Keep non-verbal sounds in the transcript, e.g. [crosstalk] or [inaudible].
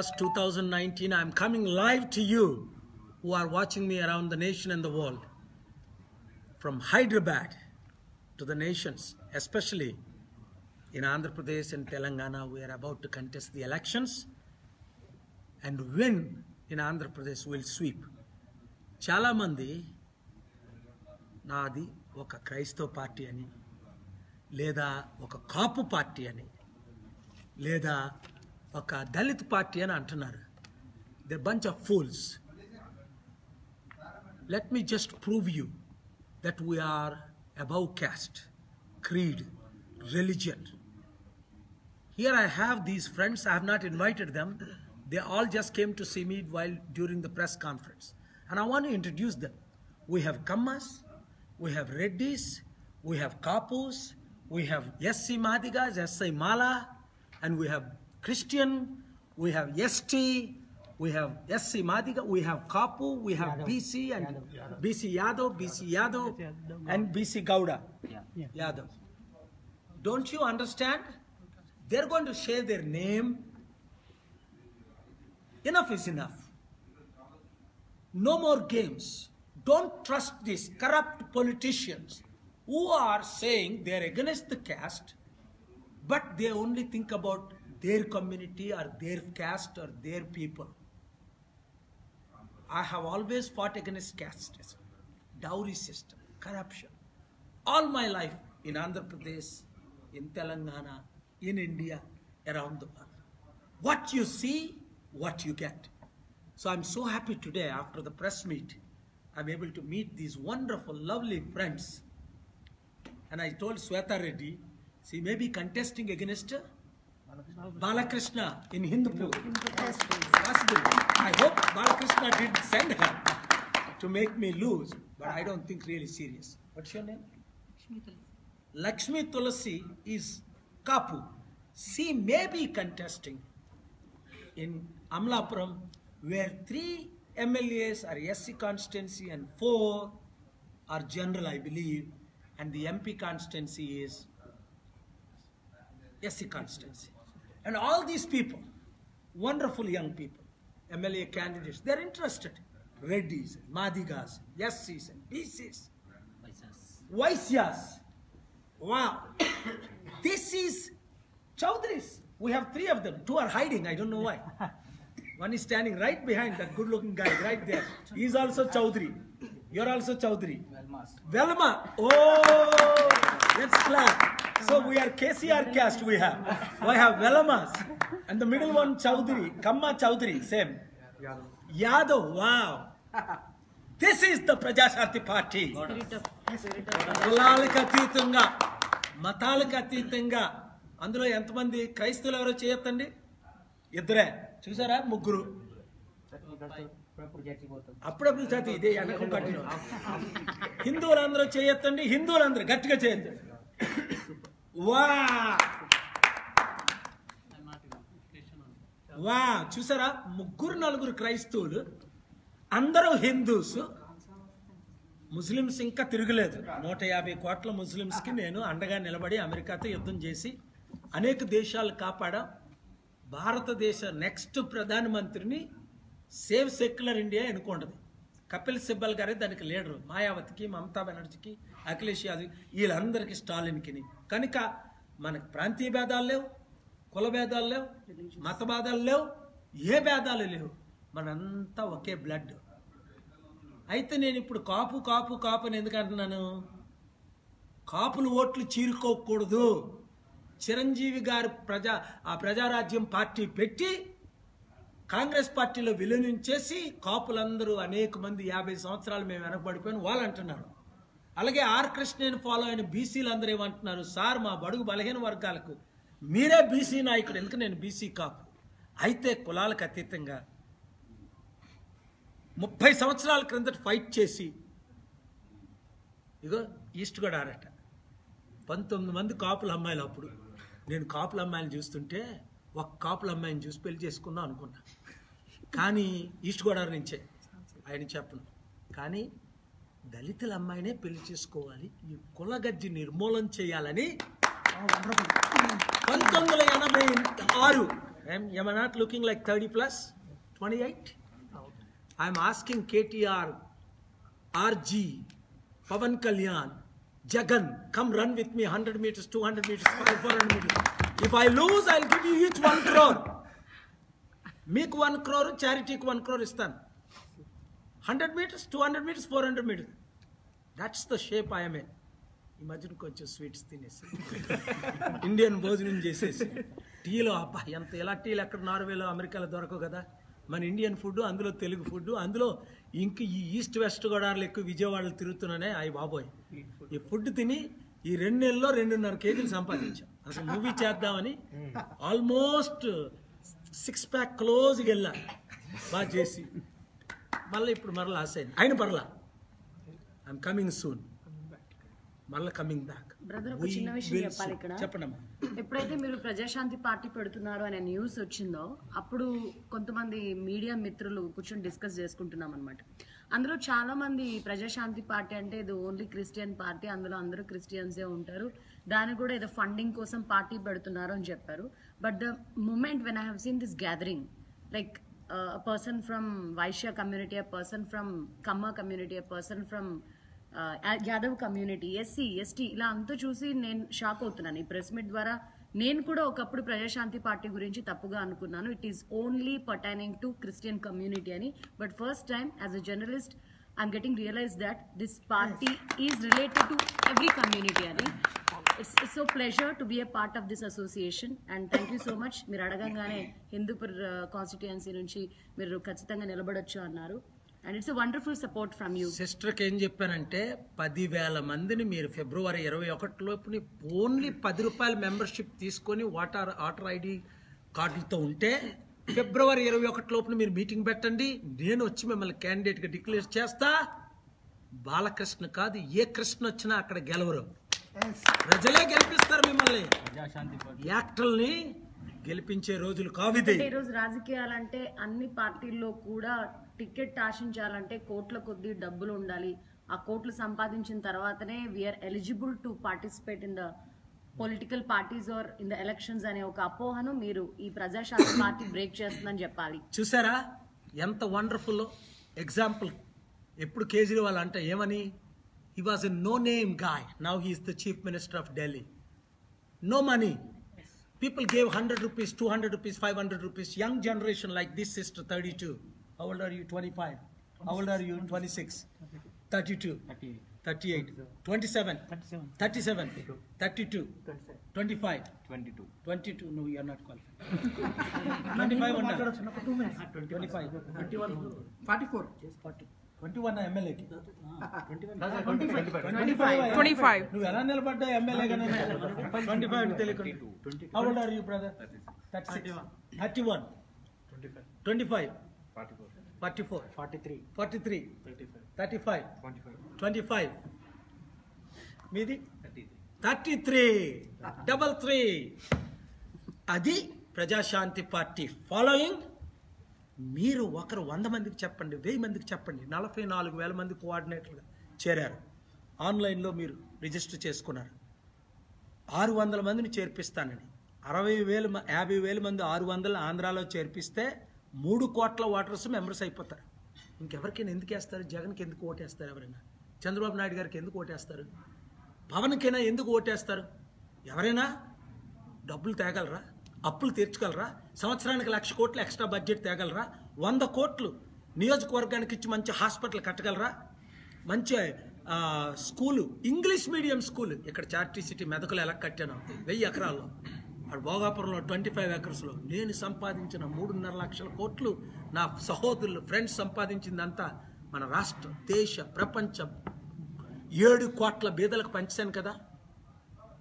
1st, 2019. I'm coming live to you who are watching me around the nation and the world. From Hyderabad to the nations, especially in Andhra Pradesh and Telangana, we are about to contest the elections and win in Andhra Pradesh will sweep. చాలామంది నాది ఒక క్రైస్తవ party అని లేదా ఒక కాపు party అని లేదా ఒక దళిత్ పార్టీ అని అంటున్నారు the bunch of fools let me just prove you that we are above caste creed religion Here I have these friends. I have not invited them. They all just came to see me while during the press conference. And I want to introduce them. We have Kammas, we have Reddis, we have Kapus, we have SC Madigas, SC Mala, and we have Christian, we have ST, we have SC Madiga, we have Kapu, we have BC and BC Yadav, BC Yadav, and BC Gauda. Yadav. Don't you understand? They're going to share their name. Enough is enough. No more games. Don't trust these corrupt politicians who are saying they're against the caste, but they only think about their community or their caste or their people. I have always fought against casteism, dowry system, corruption. All my life in Andhra Pradesh, in Telangana, in India, around the world. What you see, what you get. So I'm so happy today after the press meet, I'm able to meet these wonderful, lovely friends. And I told Sweta Reddy, she may be contesting against Balakrishna in Hindupur. Possible. I hope Balakrishna did send her to make me lose, but I don't think really serious. What's your name? Lakshmi Tulasi is Kapu. She may be contesting in Amlapuram, where three MLAs are SC constituency and four are general, I believe, and the MP constituency is SC constituency. And all these people, wonderful young people, MLA candidates, they're interested. Reddys, Madigas, SCs, and BCs, Vaisyas. Wow. [coughs] this is Chowdhuris. We have three of them. Two are hiding. I don't know why. [laughs] One is standing right behind that good looking guy right there. He's also Chowdhury. You're also Chowdhury. Velma. Oh, let's clap. So we are KCR cast we have. We have Velmas. And the middle one Chowdhury. Kamma Chowdhury. Same. Yadav. Wow. This is the Prajashanti Party. కులాలకు అతీతంగా మతాలకు అతీతంగా అందులో ఎంతమంది క్రైస్తవులు ఎవరో చేయొద్దండి ఇద్దరే చూసారా ముగ్గురు అప్పుడప్పుడు చదివి ఇదే వెనక కట్టిన హిందువులందరూ చేయొద్దండి హిందువులందరూ గట్టిగా చేయొద్దు వా వా చూసారా? ముగ్గురు నలుగురు క్రైస్తవులు అందరూ హిందూస్. ముస్లిమ్స్ ఇంకా తిరగలేదు. నూట యాభై కోట్ల ముస్లిమ్స్కి నేను అండగా నిలబడి అమెరికాతో యుద్ధం చేసి అనేక దేశాలు కాపాడా. భారతదేశ నెక్స్ట్ ప్రధానమంత్రిని సేవ్ సెక్యులర్ ఇండియా ఎన్నుకుంటుంది కపిల్ సిబ్బల్ గారే దానికి లీడరు. మాయావతికి మమతా బెనర్జీకి అఖిలేష్ యాదవ్ వీళ్ళందరికీ స్టాలిన్కి. కనుక మనకు ప్రాంతీయ భేదాలు లేవు కుల భేదాలు లేవు మత భేదాలు లేవు ఏ భేదాలు లేవు. మనంతా ఒకే బ్లడ్ అయితే నేను ఇప్పుడు కాపు కాపు కాపు అని ఎందుకు అంటున్నాను? కాపులు ఓట్లు చీరుకోకూడదు. చిరంజీవి గారు ప్రజా ఆ ప్రజారాజ్యం పార్టీ పెట్టి కాంగ్రెస్ పార్టీలో విలీనం చేసి కాపులందరూ అనేక మంది యాభై సంవత్సరాలు మేము వెనకబడిపోయిన వాళ్ళు అంటున్నారు. అలాగే ఆర్ కృష్ణని ఫాలో అయిన బీసీలు అందరూ ఏమంటున్నారు సార్ మా బడుగు బలహీన వర్గాలకు మీరే బీసీ నాయకుడు ఎందుకు నేను బీసీ కాపు అయితే కులాలకు అతీతంగా ముప్పై సంవత్సరాల క్రిందట ఫైట్ చేసి ఇగో ఈస్ట్ కూడా ఆడట పంతొమ్మిది మంది కాపుల అమ్మాయిలు అప్పుడు. నేను కాపుల అమ్మాయిని చూస్తుంటే ఒక కాపుల అమ్మాయిని చూసి పెళ్ళి చేసుకుందాం అనుకున్నా. కానీ ఈస్ట్ గోదావరి నుంచే ఆయన చెప్పను. కానీ దళితుల అమ్మాయినే పెళ్ళి చేసుకోవాలి ఈ కులగజ్జి నిర్మూలన చేయాలని పంతొమ్మిది ఎనభై ఆరు. I'm not looking like thirty plus twenty eight I'm asking KTR RG Pawan Kalyan Jagan come run with me hundred metres two hundred metres four hundred metres if I lose I give you each one crore మీకు one crore చారిటీకి one crore ఇస్తాను. Hundred metres two hundred metres four hundred metres that's the shape I'm ఈ మధ్యన కొంచెం sweets తినేసి. [laughs] Indian భోజనం చేసేసి. టీలో అబ్బా ఎంత ఎలా టీలు ఎక్కడ నార్వేలో అమెరికాలో దొరకవు కదా. మన ఇండియన్ ఫుడ్ అందులో తెలుగు ఫుడ్ అందులో ఇంక ఈ ఈస్ట్ వెస్ట్ గోదావరిలో ఎక్కువ విజయవాడలో తిరుగుతున్నానే అయ్యి బాబోయ్. ఈ ఫుడ్ తిని ఈ రెండు నెలల్లో రెండున్నర కేజీలు సంపాదించాం. అసలు మూవీ చేద్దామని ఆల్మోస్ట్ సిక్స్ ప్యాక్ క్లోజ్గా వెళ్ళా. బాగా చేసి. మళ్ళీ ఇప్పుడు మరలా లాస్ అయింది. అయిన పర్లా ఐఎమ్ కమింగ్ సూన్ మళ్ళీ కమింగ్ బ్యాక్ బ్రదర్ ఒక చిన్న విషయం చెప్పాలి ఇక్కడ. చెప్పండమ్మా. ఎప్పుడైతే మీరు ప్రజాశాంతి పార్టీ పెడుతున్నారు అనే న్యూస్ వచ్చిందో అప్పుడు కొంతమంది మీడియా మిత్రులు కూర్చొని డిస్కస్ చేసుకుంటున్నాం అనమాట అందులో చాలా మంది ప్రజాశాంతి పార్టీ అంటే ఇది ఓన్లీ క్రిస్టియన్ పార్టీ అందులో అందరూ క్రిస్టియన్సే ఉంటారు. దానికి కూడా ఏదో ఫండింగ్ కోసం పార్టీ పెడుతున్నారు అని చెప్పారు. But the moment when I have seen this gathering like person from Vaishya community a person from Kamma community a person from Yadav community SC ST ఇలా అంతా చూసి నేను షాక్ అవుతున్నాను. ఈ ప్రెస్ మీట్ ద్వారా నేను కూడా ఒకప్పుడు ప్రజాశాంతి పార్టీ గురించి తప్పుగా అనుకున్నాను. It is only pertaining to Christian community అని. But first time as a journalist I'm getting realize that this party is related to every community అని. It's it's so pleasure to be a part of this association and thank you so much మీరు అడగంగానే Hindupur constituency uh, నుంచి మీరు ఖచ్చితంగా నిలబడొచ్చు అన్నారు. And it's wonderful support from you సిస్టర్కి ఏం చెప్పానంటే పదివేల మందిని మీరు ఫిబ్రవరి ఇరవై ఒకటిలోపుని ఓన్లీ పది రూపాయల మెంబర్షిప్ తీసుకొని వాటర్ ఆటర్ ఐడి కార్డులతో ఉంటే ఫిబ్రవరి ఇరవై ఒకటి లోపున మీరు మీటింగ్ పెట్టండి. నేను వచ్చి మిమ్మల్ని క్యాండిడేట్గా డిక్లేర్ చేస్తా. బాలకృష్ణ కాదు ఏ కృష్ణ వచ్చినా అక్కడ గెలవరు. ప్రజలే గెలిపిస్తారు మిమ్మల్ని. యాక్టర్ని గెలిపించే రోజులు కావిది. ఈ రోజు రాజకీయాలంటే అన్ని పార్టీల్లో కూడా టికెట్ ఆశించాలంటే కోట్ల కొద్దీ డబ్బులు ఉండాలి. ఆ కోట్లు సంపాదించిన తర్వాతనే we're eligible to participate in the political parties or in the elections అనే ఒక అపోహను మీరు ఈ ప్రజాశాస్త్ర పార్టీ బ్రేక్ చేస్తుందని చెప్పాలి. చూసారా? ఎంత వండర్ఫుల్ ఎగ్జాంపుల్ ఎప్పుడు కేజ్రీవాల్ అంటే ఏమని? He was a no name guy now he's the chief minister of Delhi no money people gave hundred rupees two hundred rupees five hundred rupees young generation like this sister thirty two How old are you? 25. How old are you? 26. 32. 38. 38. 27. 37. 32. 25. 22. 22. No, you are not qualified. [laughs] 25 or not? 25. 21. 44. Yes, 40. 21 MLA. Ah. 25. 25. నువ్వు ఎలా నిలబడ్డా MLA గానే twenty five అంటే తెలియకుండా how old are you brother thirty Twenty-five. Forty four. Forty three. Forty three. Thirty five. Twenty five. మీది? Thirty three. Double three. అది Prajashanti party following. మీరు ఒకరు వంద మందికి చెప్పండి వెయ్యి మందికి చెప్పండి నలభై నాలుగు వేల మంది కోఆర్డినేటర్గా చేరారు. ఆన్లైన్లో మీరు రిజిస్టర్ చేసుకున్నారు. ఆరు వందల మందిని చేర్పిస్తానని. అరవై వేలు యాభై వేల మంది ఆరు వందలు ఆంధ్రాలో చేర్పిస్తే మూడు కోట్ల ఓటర్స్ మెంబర్స్ అయిపోతారు. ఇంకెవరికైనా ఎందుకు వేస్తారు? జగన్కి ఎందుకు ఓటేస్తారు ఎవరైనా? చంద్రబాబు నాయుడు గారికి ఎందుకు ఓటేస్తారు? పవన్కైనా ఎందుకు ఓటేస్తారు? ఎవరైనా? డబ్బులు తేగలరా? అప్పులు తీర్చగలరా సంవత్సరానికి లక్ష కోట్లు ఎక్స్ట్రా బడ్జెట్ తేగలరా? వంద కోట్లు నియోజకవర్గానికి ఇచ్చి మంచి హాస్పిటల్ కట్టగలరా? మంచి స్కూలు ఇంగ్లీష్ మీడియం స్కూల్. ఇక్కడ చార్టీ సిటీ మెదకులు ఎలా కట్టాను వెయ్యి ఎకరాల్లో. అక్కడ భోగాపురంలో ట్వంటీ ఫైవ్ ఎకర్స్లో నేను సంపాదించిన మూడున్నర లక్షల కోట్లు నా సహోదరులు ఫ్రెండ్స్ సంపాదించిందంతా మన రాష్ట్రం దేశ ప్రపంచం ఏడు కోట్ల బీదలకు పంచాను కదా.